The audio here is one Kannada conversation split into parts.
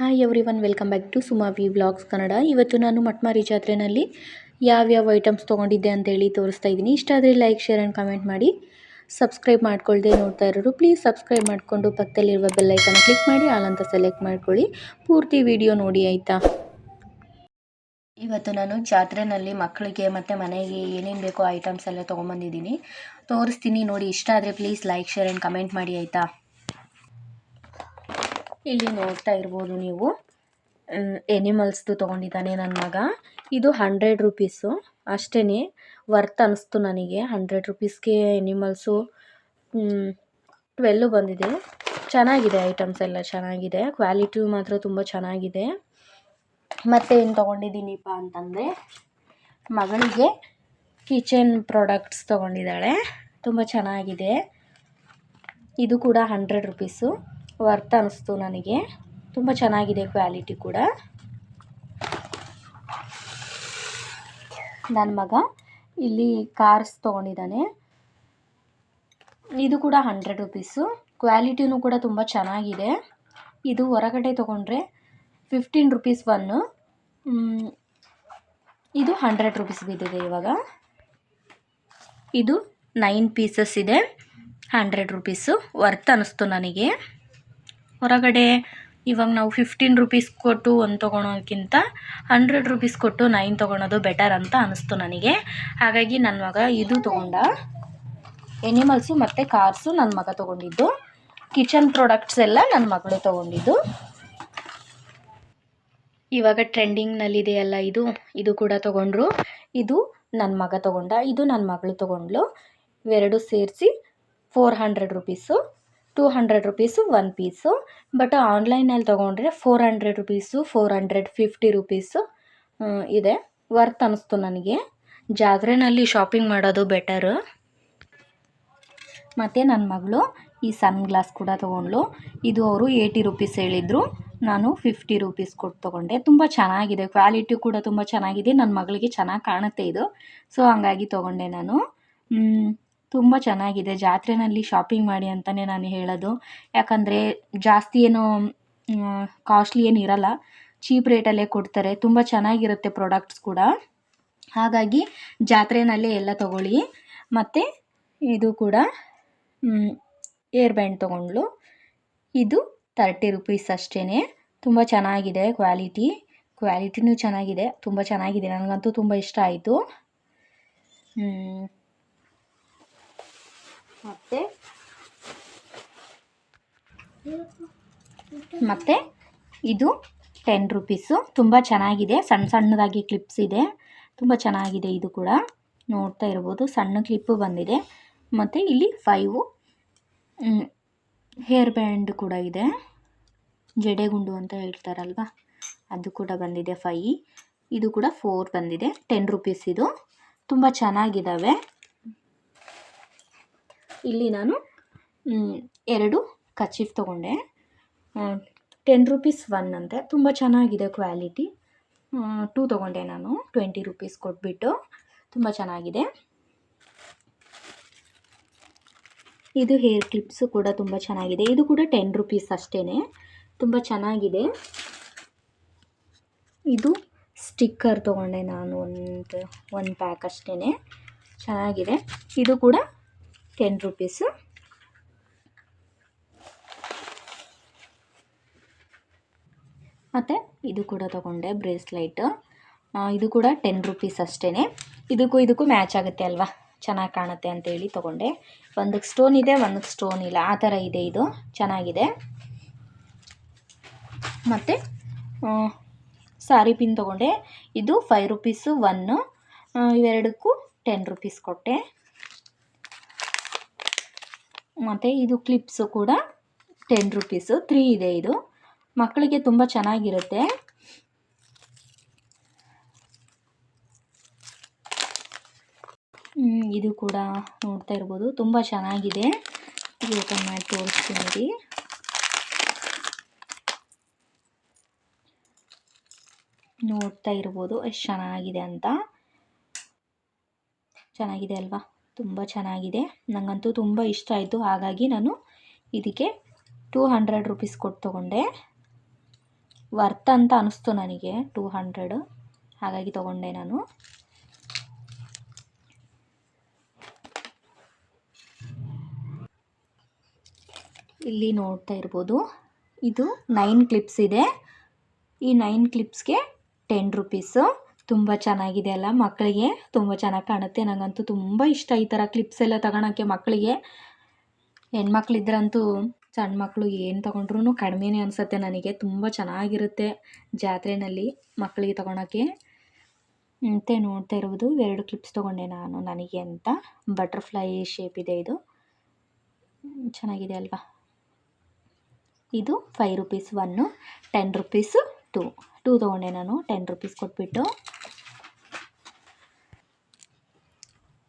Hi everyone welcome back to Suma V vlogs Kannada ಇವತ್ತು ನಾನು ಮಟ್ಮಾರಿ ಜಾತ್ರೆನಲ್ಲಿ ಯಾವ್ಯಾವ ಐಟಮ್ಸ್ ತೊಗೊಂಡಿದ್ದೆ ಅಂತೇಳಿ ತೋರಿಸ್ತಾ ಇದ್ದೀನಿ. ಇಷ್ಟ ಆದರೆ ಲೈಕ್ ಶೇರ್ ಆ್ಯಂಡ್ ಕಮೆಂಟ್ ಮಾಡಿ. ಸಬ್ಸ್ಕ್ರೈಬ್ ಮಾಡ್ಕೊಳ್ಳದೆ ನೋಡ್ತಾ ಇರೋರು ಪ್ಲೀಸ್ ಸಬ್ಸ್ಕ್ರೈಬ್ ಮಾಡಿಕೊಂಡು ಪಕ್ಕದಲ್ಲಿರುವ ಬೆಲ್ಲೈಕನ್ ಕ್ಲಿಕ್ ಮಾಡಿ ಅಂತ ಸೆಲೆಕ್ಟ್ ಮಾಡ್ಕೊಳ್ಳಿ. ಪೂರ್ತಿ ವಿಡಿಯೋ ನೋಡಿ, ಆಯಿತಾ? ಇವತ್ತು ನಾನು ಜಾತ್ರೆನಲ್ಲಿ ಮಕ್ಕಳಿಗೆ ಮತ್ತು ಮನೆಗೆ ಏನೇನು ಬೇಕೋ ಐಟಮ್ಸ್ ಎಲ್ಲ ತೊಗೊಂಬಂದಿದ್ದೀನಿ ತೋರಿಸ್ತೀನಿ ನೋಡಿ, ಇಷ್ಟ ಆದರೆ please like share and comment ಮಾಡಿ, ಆಯಿತಾ? ಇಲ್ಲಿ ನೋಡ್ತಾ ಇರ್ಬೋದು ನೀವು. ಎನಿಮಲ್ಸ್ದು ತೊಗೊಂಡಿದ್ದಾನೆ ನನ್ನ ಮಗ. ಇದು ಹಂಡ್ರೆಡ್ ರುಪೀಸು ಅಷ್ಟೇ ವರ್ತ್ ಅನ್ನಿಸ್ತು ನನಗೆ. ಹಂಡ್ರೆಡ್ ರುಪೀಸ್ಗೆ ಎನಿಮಲ್ಸು ಟ್ವೆಲ್ಲು ಬಂದಿದೆ. ಚೆನ್ನಾಗಿದೆ ಐಟಮ್ಸ್ ಎಲ್ಲ ಚೆನ್ನಾಗಿದೆ. ಕ್ವಾಲಿಟಿ ಮಾತ್ರ ತುಂಬ ಚೆನ್ನಾಗಿದೆ. ಮತ್ತು ಏನು ತೊಗೊಂಡಿದ್ದೀನಿಪ್ಪ ಅಂತಂದರೆ, ಮಗಳಿಗೆ ಕಿಚನ್ ಪ್ರಾಡಕ್ಟ್ಸ್ ತೊಗೊಂಡಿದ್ದಾಳೆ. ತುಂಬ ಚೆನ್ನಾಗಿದೆ. ಇದು ಕೂಡ ಹಂಡ್ರೆಡ್ ರುಪೀಸು ವರ್ತ್ ಅನ್ನಿಸ್ತು ನನಗೆ. ತುಂಬ ಚೆನ್ನಾಗಿದೆ ಕ್ವಾಲಿಟಿ ಕೂಡ. ನನ್ನ ಮಗ ಇಲ್ಲಿ ಕಾರ್ಸ್ ತೊಗೊಂಡಿದ್ದಾನೆ. ಇದು ಕೂಡ ಹಂಡ್ರೆಡ್ ರುಪೀಸು. ಕ್ವಾಲಿಟಿನೂ ಕೂಡ ತುಂಬ ಚೆನ್ನಾಗಿದೆ. ಇದು ಹೊರಗಡೆ ತೊಗೊಂಡ್ರೆ ಫಿಫ್ಟೀನ್ ರುಪೀಸ್ ಒನ್ನು ಇದು ಹಂಡ್ರೆಡ್ ರುಪೀಸ್ ಬಿದ್ದಿದೆ ಇವಾಗ. ಇದು ನೈನ್ ಪೀಸಸ್ ಇದೆ. Hundred rupees. ವರ್ತ್ ಅನ್ನಿಸ್ತು ನನಗೆ. ಹೊರಗಡೆ ಇವಾಗ ನಾವು ಫಿಫ್ಟೀನ್ ರುಪೀಸ್ ಕೊಟ್ಟು ಒಂದು ತೊಗೊಳೋಕ್ಕಿಂತ ಹಂಡ್ರೆಡ್ ರುಪೀಸ್ ಕೊಟ್ಟು ನೈನ್ ತೊಗೊಳೋದು ಬೆಟರ್ ಅಂತ ಅನ್ನಿಸ್ತು ನನಗೆ. ಹಾಗಾಗಿ ನನ್ನ ಮಗ ಇದು ತೊಗೊಂಡ. ಎನಿಮಲ್ಸು ಮತ್ತು ಕಾರ್ಸು ನನ್ನ ಮಗ ತೊಗೊಂಡಿದ್ದು. ಕಿಚನ್ ಪ್ರಾಡಕ್ಟ್ಸ್ ಎಲ್ಲ ನನ್ನ ಮಗಳು ತೊಗೊಂಡಿದ್ದು. ಇವಾಗ ಟ್ರೆಂಡಿಂಗ್ನಲ್ಲಿದೆಯಲ್ಲ ಇದು ಇದು ಕೂಡ ತೊಗೊಂಡ್ರು. ಇದು ನನ್ನ ಮಗ ತೊಗೊಂಡ, ಇದು ನನ್ನ ಮಗಳು ತೊಗೊಂಡ್ಳು. ಇವೆರಡು ಸೇರಿಸಿ four hundred rupees two hundred rupees one piece but ಆನ್ಲೈನಲ್ಲಿ ತೊಗೊಂಡ್ರೆ four hundred rupees four hundred fifty rupees ಇದೆ. ವರ್ತ್ ಅನ್ನಿಸ್ತು ನನಗೆ. ಜಾತ್ರೆನಲ್ಲಿ ಶಾಪಿಂಗ್ ಮಾಡೋದು ಬೆಟರ್ ಮತ್ತು ನನ್ನ ಮಗಳು ಈ ಸನ್ ಗ್ಲಾಸ್ ಕೂಡ ತೊಗೊಂಡ್ಳು. ಇದು ಅವರು ಏಯ್ಟಿ ರುಪೀಸ್ ಹೇಳಿದರು. ನಾನು ಫಿಫ್ಟಿ ರುಪೀಸ್ ಕೊಟ್ಟು ತೊಗೊಂಡೆ. ತುಂಬ ಚೆನ್ನಾಗಿದೆ. ಕ್ವಾಲಿಟಿ ಕೂಡ ತುಂಬ ಚೆನ್ನಾಗಿದೆ. ನನ್ನ ಮಗಳಿಗೆ ಚೆನ್ನಾಗಿ ಕಾಣುತ್ತೆ ಇದು. ಸೊ ಹಂಗಾಗಿ ತೊಗೊಂಡೆ ನಾನು. ತುಂಬ ಚೆನ್ನಾಗಿದೆ. ಜಾತ್ರೆಯಲ್ಲಿ ಶಾಪಿಂಗ್ ಮಾಡಿ ಅಂತಲೇ ನಾನು ಹೇಳೋದು. ಯಾಕಂದರೆ ಜಾಸ್ತಿ ಏನು ಕಾಸ್ಟ್ಲಿ ಏನು ಇರೋಲ್ಲ. ಚೀಪ್ ರೇಟಲ್ಲೇ ಕೊಡ್ತಾರೆ. ತುಂಬ ಚೆನ್ನಾಗಿರುತ್ತೆ ಪ್ರಾಡಕ್ಟ್ಸ್ ಕೂಡ. ಹಾಗಾಗಿ ಜಾತ್ರೆಯಲ್ಲೇ ಎಲ್ಲ ತೊಗೊಳ್ಳಿ. ಮತ್ತು ಇದು ಕೂಡ ಏರ್ ಬ್ಯಾಂಡ್ ತೊಗೊಂಡ್ಳು. ಇದು ತರ್ಟಿ ರುಪೀಸ್ ಅಷ್ಟೇ ತುಂಬ ಚೆನ್ನಾಗಿದೆ ಕ್ವಾಲಿಟಿ ಕ್ವಾಲಿಟಿನೂ ಚೆನ್ನಾಗಿದೆ. ತುಂಬ ಚೆನ್ನಾಗಿದೆ. ನನಗಂತೂ ತುಂಬ ಇಷ್ಟ ಆಯಿತು. ಮತ್ತು? ಮತ್ತು? ಇದು ಟೆನ್ ರುಪೀಸು ತುಂಬ ಚೆನ್ನಾಗಿದೆ. ಸಣ್ಣ ಸಣ್ಣದಾಗಿ ಕ್ಲಿಪ್ಸ್ ಇದೆ. ತುಂಬ ಚೆನ್ನಾಗಿದೆ ಇದು ಕೂಡ. ನೋಡ್ತಾ ಇರ್ಬೋದು. ಸಣ್ಣ ಕ್ಲಿಪ್ಪು ಬಂದಿದೆ. ಮತ್ತು ಇಲ್ಲಿ ಫೈವು ಹೇರ್ ಬ್ಯಾಂಡ್ ಕೂಡ ಇದೆ. ಜಡೆಗುಂಡು ಅಂತ ಹೇಳ್ತಾರಲ್ವ? ಅದು ಕೂಡ ಬಂದಿದೆ ಫೈ ಇದು ಕೂಡ ಫೋರ್ ಬಂದಿದೆ. ಟೆನ್ ರುಪೀಸ್ ಇದು. ತುಂಬ ಚೆನ್ನಾಗಿದ್ದಾವೆ ಇಲ್ಲಿ ನಾನು ಎರಡು ಕಚೀಫ್ ತೊಗೊಂಡೆ. ಟೆನ್ ರುಪೀಸ್ ಒನ್ ಅಂತೆ. ತುಂಬ ಚೆನ್ನಾಗಿದೆ ಕ್ವಾಲಿಟಿ ಟೂ ತೊಗೊಂಡೆ ನಾನು ಟ್ವೆಂಟಿ ರುಪೀಸ್ ಕೊಟ್ಬಿಟ್ಟು. ತುಂಬ ಚೆನ್ನಾಗಿದೆ. ಇದು ಹೇರ್ ಕ್ಲಿಪ್ಸು ಕೂಡ ತುಂಬ ಚೆನ್ನಾಗಿದೆ. ಇದು ಕೂಡ ಟೆನ್ ರುಪೀಸ್ ಅಷ್ಟೇ ತುಂಬ ಚೆನ್ನಾಗಿದೆ. ಇದು ಸ್ಟಿಕ್ಕರ್ ತೊಗೊಂಡೆ ನಾನು ಒಂದು ಒಂದು ಪ್ಯಾಕ್ ಅಷ್ಟೇ ಚೆನ್ನಾಗಿದೆ. ಇದು ಕೂಡ ಟೆನ್ ರುಪೀಸು ಮತ್ತು ಇದು ಕೂಡ ತೊಗೊಂಡೆ ಬ್ರೇಸ್ಲೈಟ್. ಇದು ಕೂಡ ಟೆನ್ ರುಪೀಸ್ ಅಷ್ಟೇ ಇದಕ್ಕೂ ಇದಕ್ಕೂ ಮ್ಯಾಚ್ ಆಗುತ್ತೆ ಅಲ್ವಾ? ಚೆನ್ನಾಗಿ ಕಾಣುತ್ತೆ ಅಂತೇಳಿ ತೊಗೊಂಡೆ. ಒಂದಕ್ಕೆ ಸ್ಟೋನ್ ಇದೆ ಒಂದಕ್ಕೆ ಸ್ಟೋನ್ ಇಲ್ಲ. ಆ ಥರ ಇದೆ ಇದು. ಚೆನ್ನಾಗಿದೆ. ಮತ್ತು ಸಾರಿ ಪಿನ್ ತೊಗೊಂಡೆ. ಇದು ಫೈವ್ ರುಪೀಸು ಒನ್ನು ಇವೆರಡಕ್ಕೂ ಟೆನ್ ರುಪೀಸ್ ಕೊಟ್ಟೆ. ಮತ್ತು ಇದು ಕ್ಲಿಪ್ಸು ಕೂಡ ಟೆನ್ ರುಪೀಸು ತ್ರೀ ಇದೆ ಇದು. ಮಕ್ಕಳಿಗೆ ತುಂಬ ಚೆನ್ನಾಗಿರುತ್ತೆ. ಇದು ಕೂಡ ನೋಡ್ತಾ ಇರ್ಬೋದು. ತುಂಬ ಚೆನ್ನಾಗಿದೆ. ಓಪನ್ ಮಾಡಿ ತೋರಿಸ್ತೀನಿ ನೋಡ್ತಾ ಇರ್ಬೋದು. ಎಷ್ಟು ಚೆನ್ನಾಗಿದೆ ಅಂತ. ಚೆನ್ನಾಗಿದೆ ಅಲ್ವಾ? ತುಂಬ ಚೆನ್ನಾಗಿದೆ. ನನಗಂತೂ ತುಂಬ ಇಷ್ಟ ಆಯಿತು. ಹಾಗಾಗಿ ನಾನು ಇದಕ್ಕೆ ಟೂ ಹಂಡ್ರೆಡ್ ರುಪೀಸ್ ಕೊಟ್ಟು ತೊಗೊಂಡೆ. ವರ್ತ್ ಅಂತ ಅನ್ನಿಸ್ತು ನನಗೆ ಟೂ ಹಂಡ್ರೆಡ್ ಹಾಗಾಗಿ ತೊಗೊಂಡೆ ನಾನು. ಇಲ್ಲಿ ನೋಡ್ತಾ ಇರ್ಬೋದು. ಇದು ನೈನ್ ಕ್ಲಿಪ್ಸ್ ಇದೆ. ಈ ನೈನ್ ಕ್ಲಿಪ್ಸ್ಗೆ ಟೆನ್ ರುಪೀಸು ತುಂಬ ಚೆನ್ನಾಗಿದೆ ಅಲ್ಲ ಮಕ್ಕಳಿಗೆ? ತುಂಬ ಚೆನ್ನಾಗಿ ಕಾಣುತ್ತೆ. ನನಗಂತೂ ತುಂಬ ಇಷ್ಟ ಈ ಥರ ಕ್ಲಿಪ್ಸ್ ಎಲ್ಲ ತಗೊಳಕ್ಕೆ ಮಕ್ಕಳಿಗೆ. ಹೆಣ್ಮಕ್ಳಿದ್ರಂತೂ ಸಣ್ಣ ಮಕ್ಕಳು ಏನು ತೊಗೊಂಡ್ರು ಕಡಿಮೆನೇ ಅನಿಸುತ್ತೆ ನನಗೆ. ತುಂಬ ಚೆನ್ನಾಗಿರುತ್ತೆ ಜಾತ್ರೆಯಲ್ಲಿ ಮಕ್ಕಳಿಗೆ ತೊಗೊಳಕ್ಕೆ ಮತ್ತೆ ನೋಡ್ತಾ ಇರುವುದು ಎರಡು ಕ್ಲಿಪ್ಸ್ ತೊಗೊಂಡೆ ನಾನು ನನಗೆ ಅಂತ. ಬಟರ್ಫ್ಲೈ ಶೇಪ್ ಇದೆ ಇದು. ಚೆನ್ನಾಗಿದೆ ಅಲ್ವಾ? ಇದು five rupees one ten rupees two two ತೊಗೊಂಡೆ ನಾನು ಟೆನ್ ರುಪೀಸ್ ಕೊಟ್ಬಿಟ್ಟು.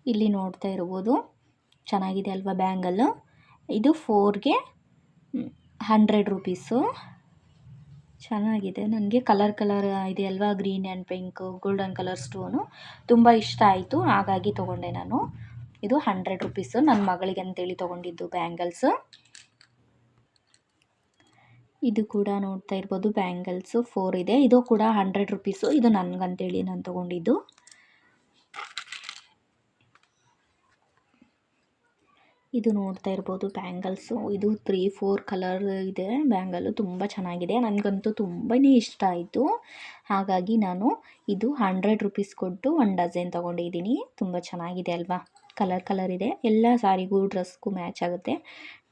ಇಲ್ಲಿ ನೋಡ್ತಾ ಇರ್ಬೋದು. ಚೆನ್ನಾಗಿದೆ ಅಲ್ವಾ ಬ್ಯಾಂಗಲ್ಲು? ಇದು ಫೋರ್ಗೆ ಹಂಡ್ರೆಡ್ ರುಪೀಸು ಚೆನ್ನಾಗಿದೆ. ನನಗೆ ಕಲರ್ ಕಲರ್ ಇದೆ ಅಲ್ವಾ? Green and pink golden colour stone ತುಂಬ ಇಷ್ಟ ಆಯಿತು. ಹಾಗಾಗಿ ತೊಗೊಂಡೆ ನಾನು. ಇದು ಹಂಡ್ರೆಡ್ ರುಪೀಸು ನನ್ನ ಮಗಳಿಗೆ ಅಂತೇಳಿ ತೊಗೊಂಡಿದ್ದು ಬ್ಯಾಂಗಲ್ಸು. ಇದು ಕೂಡ ನೋಡ್ತಾ ಇರ್ಬೋದು ಬ್ಯಾಂಗಲ್ಸು. ಫೋರ್ ಇದೆ. ಇದು ಕೂಡ ಹಂಡ್ರೆಡ್ ರುಪೀಸು ಇದು ನನಗಂತೇಳಿ ನಾನು ತೊಗೊಂಡಿದ್ದು. ಇದು ನೋಡ್ತಾ ಇರ್ಬೋದು ಬ್ಯಾಂಗಲ್ಸು. ಇದು ತ್ರೀ ಫೋರ್ ಕಲರ್ ಇದೆ. ಬ್ಯಾಂಗಲ್ಲು ತುಂಬ ಚೆನ್ನಾಗಿದೆ. ನನಗಂತೂ ತುಂಬಾ ಇಷ್ಟ ಆಯಿತು. ಹಾಗಾಗಿ ನಾನು ಇದು ಹಂಡ್ರೆಡ್ ರುಪೀಸ್ ಕೊಟ್ಟು ಒನ್ ಡಜನ್ ತೊಗೊಂಡಿದ್ದೀನಿ. ತುಂಬ ಚೆನ್ನಾಗಿದೆ ಅಲ್ವಾ? ಕಲರ್ ಕಲರ್ ಇದೆ. ಎಲ್ಲ ಸಾರಿಗೂ ಡ್ರೆಸ್ಗೂ ಮ್ಯಾಚ್ ಆಗುತ್ತೆ.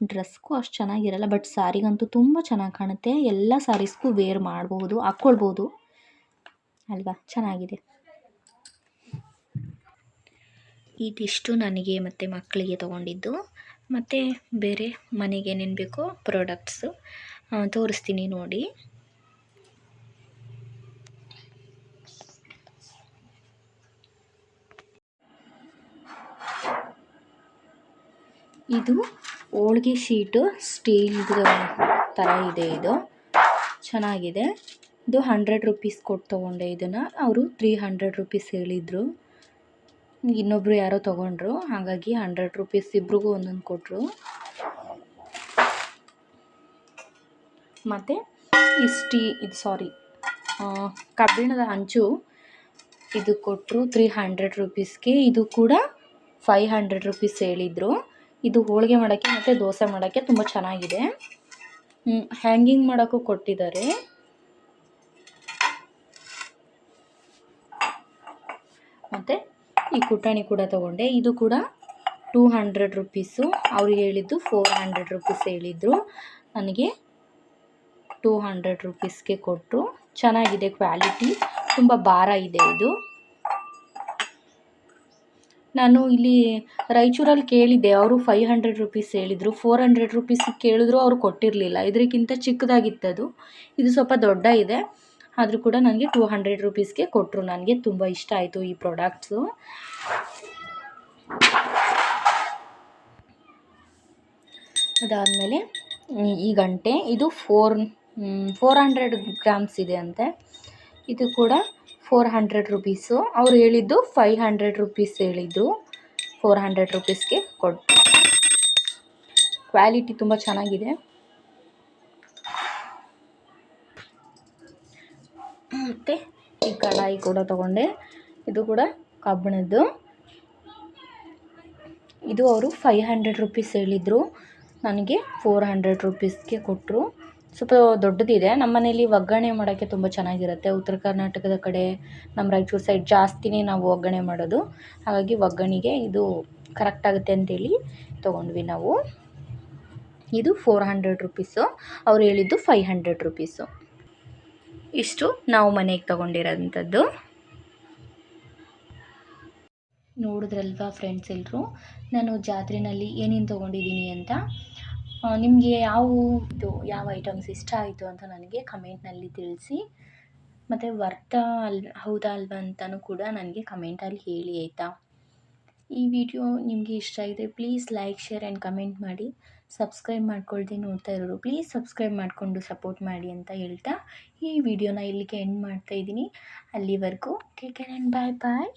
ಡ್ರೆಸ್ಗೂ ಅಷ್ಟು ಚೆನ್ನಾಗಿರಲ್ಲ ಬಟ್ ಸಾರಿಗಂತೂ ತುಂಬ ಚೆನ್ನಾಗಿ ಕಾಣುತ್ತೆ. ಎಲ್ಲ ಸಾರೀಸ್ಗೂ ವೇರ್ ಮಾಡ್ಬೋದು, ಹಾಕ್ಕೊಳ್ಬೋದು. ಅಲ್ವಾ? ಚೆನ್ನಾಗಿದೆ. ಇದಿಷ್ಟು ನನಗೆ ಮತ್ತು ಮಕ್ಕಳಿಗೆ ತೊಗೊಂಡಿದ್ದು. ಮತ್ತು ಬೇರೆ ಮನೆಗೆ ಏನೇನು ಬೇಕೋ ಪ್ರಾಡಕ್ಟ್ಸು ತೋರಿಸ್ತೀನಿ ನೋಡಿ. ಇದು ಹೋಳ್ಗೆ ಶೀಟು ಸ್ಟೀಲ್ ಥರ ಇದೆ ಇದು. ಚೆನ್ನಾಗಿದೆ. ಇದು ಹಂಡ್ರೆಡ್ ರುಪೀಸ್ ಕೊಟ್ಟು ತೊಗೊಂಡೆ ಇದನ್ನು. ಅವರು ತ್ರೀ ಹಂಡ್ರೆಡ್ ರುಪೀಸ್ ಹೇಳಿದರು. ಇನ್ನೊಬ್ಬರು ಯಾರೋ ತೊಗೊಂಡ್ರು. ಹಾಗಾಗಿ ಹಂಡ್ರೆಡ್ ರುಪೀಸ್ ಇಬ್ರಿಗೂ ಒಂದೊಂದು ಕೊಟ್ಟರು ಮತ್ತು ಇಷ್ಟಿ, ಇದು ಸಾರಿ ಕಬ್ಬಿಣದ ಹಂಚು ಇದು ಕೊಟ್ಟರು ತ್ರೀ ಹಂಡ್ರೆಡ್ ರುಪೀಸ್ಗೆ. ಇದು ಕೂಡ ಫೈ ಹಂಡ್ರೆಡ್ ರುಪೀಸ್ ಹೇಳಿದರು. ಇದು ಹೋಳಿಗೆ ಮಾಡೋಕ್ಕೆ ಮತ್ತು ದೋಸೆ ಮಾಡೋಕ್ಕೆ ತುಂಬ ಚೆನ್ನಾಗಿದೆ. ಹ್ಯಾಂಗಿಂಗ್ ಮಾಡೋಕ್ಕೂ ಕೊಟ್ಟಿದ್ದಾರೆ. ಮತ್ತು ಈ ಕುಟಾಣಿ ಕೂಡ ತೊಗೊಂಡೆ. ಇದು ಕೂಡ ಟೂ ಹಂಡ್ರೆಡ್ ರುಪೀಸು ಅವ್ರಿಗೆ ಹೇಳಿದ್ದು ಫೋರ್ ಹಂಡ್ರೆಡ್ ರುಪೀಸ್ ಹೇಳಿದರು. ನನಗೆ ಟೂ ಹಂಡ್ರೆಡ್ ರುಪೀಸ್ಗೆ ಕೊಟ್ಟರು ಚೆನ್ನಾಗಿದೆ ಕ್ವಾಲಿಟಿ ತುಂಬ ಭಾರ ಇದೆ ಇದು. ನಾನು ಇಲ್ಲಿ ರಾಯಚೂರಲ್ಲಿ ಕೇಳಿದ್ದೆ. ಅವರು ಫೈವ್ ಹಂಡ್ರೆಡ್ ರುಪೀಸ್ ಹೇಳಿದರು. ಫೋರ್ ಹಂಡ್ರೆಡ್ ರುಪೀಸಿಗೆ ಕೇಳಿದ್ರು. ಅವರು ಕೊಟ್ಟಿರಲಿಲ್ಲ. ಇದಕ್ಕಿಂತ ಚಿಕ್ಕದಾಗಿತ್ತದು. ಇದು ಸ್ವಲ್ಪ ದೊಡ್ಡ ಇದೆ. ಆದರೂ ಕೂಡ ನನಗೆ ಟೂ ಹಂಡ್ರೆಡ್ ರುಪೀಸ್ಗೆ ಕೊಟ್ಟರು ನನಗೆ ತುಂಬ ಇಷ್ಟ ಆಯಿತು ಈ ಪ್ರಾಡಕ್ಟ್ಸು ಅದಾದಮೇಲೆ ಈ ಗಂಟೆ, ಇದು ಫೋರ್ ಫೋರ್ ಹಂಡ್ರೆಡ್ ಗ್ರಾಮ್ಸ್ ಇದೆ ಅಂತೆ. ಇದು ಕೂಡ ಫೋರ್ ಹಂಡ್ರೆಡ್ ರುಪೀಸು ಅವ್ರು ಹೇಳಿದ್ದು ಫೈವ್ ಹಂಡ್ರೆಡ್ ರುಪೀಸ್ ಹೇಳಿದ್ದು ಫೋರ್ ಹಂಡ್ರೆಡ್ ರುಪೀಸ್ಗೆ ಕೊಟ್ಟು ಕ್ವಾಲಿಟಿ ತುಂಬ ಚೆನ್ನಾಗಿದೆ. ಮತ್ತು ಈ ಕಡಾಯಿ ಕೂಡ ತೊಗೊಂಡೆ. ಇದು ಕೂಡ ಕಬ್ಬಿಣದ್ದು. ಇದು ಅವರು ಫೈವ್ ಹಂಡ್ರೆಡ್ ರುಪೀಸ್ ಹೇಳಿದರು. ನನಗೆ ಫೋರ್ ಹಂಡ್ರೆಡ್ ರುಪೀಸ್ಗೆ ಕೊಟ್ಟರು ಸ್ವಲ್ಪ ದೊಡ್ಡದಿದೆ. ನಮ್ಮ ಮನೇಲಿ ಒಗ್ಗರಣೆ ಮಾಡೋಕ್ಕೆ ತುಂಬ ಚೆನ್ನಾಗಿರುತ್ತೆ. ಉತ್ತರ ಕರ್ನಾಟಕದ ಕಡೆ ನಮ್ಮ ರಾಯಚೂರು ಸೈಡ್ ಜಾಸ್ತಿನೇ ನಾವು ಒಗ್ಗರಣೆ ಮಾಡೋದು. ಹಾಗಾಗಿ ಒಗ್ಗರಣೆಗೆ ಇದು ಕರೆಕ್ಟ್ ಆಗುತ್ತೆ ಅಂತೇಳಿ ತೊಗೊಂಡ್ವಿ ನಾವು. ಇದು ಫೋರ್ ಹಂಡ್ರೆಡ್ ರುಪೀಸು ಅವ್ರು ಹೇಳಿದ್ದು ಫೈವ್ ಹಂಡ್ರೆಡ್ ರುಪೀಸು ಇಷ್ಟು ನಾವು ಮನೆಗೆ ತೊಗೊಂಡಿರೋಂಥದ್ದು. ನೋಡಿದ್ರಲ್ವಾ ಫ್ರೆಂಡ್ಸ್ ಎಲ್ಲರೂ ನಾನು ಜಾತ್ರೆಯಲ್ಲಿ ಏನೇನು ತೊಗೊಂಡಿದ್ದೀನಿ ಅಂತ ನಿಮಗೆ ಯಾವ ಇದು, ಯಾವ ಐಟಮ್ಸ್ ಇಷ್ಟ ಆಯಿತು ಅಂತ ನನಗೆ ಕಮೆಂಟ್ನಲ್ಲಿ ತಿಳಿಸಿ. ಮತ್ತು ವರ್ತ ಅಲ್, ಹೌದಾ ಅಲ್ವಾ ಅಂತಲೂ ಕೂಡ ನನಗೆ ಕಮೆಂಟಲ್ಲಿ ಹೇಳಿ, ಆಯಿತಾ? ಈ ವಿಡಿಯೋ ನಿಮಗೆ ಇಷ್ಟ ಆಗಿದೆ, please like, share, and comment ಮಾಡಿ. ಸಬ್ಸ್ಕ್ರೈಬ್ ಮಾಡ್ಕೊಳ್ದೆ ನೋಡ್ತಾ ಇರೋರು. ಪ್ಲೀಸ್ ಸಬ್ಸ್ಕ್ರೈಬ್ ಮಾಡಿಕೊಂಡು ಸಪೋರ್ಟ್ ಮಾಡಿ ಅಂತ ಹೇಳ್ತಾ ಈ ವಿಡಿಯೋನ ಇಲ್ಲಿಗೆ ಎಂಡ್ ಮಾಡ್ತಾ ಇದ್ದೀನಿ. ಅಲ್ಲಿವರೆಗೂ take care and bye bye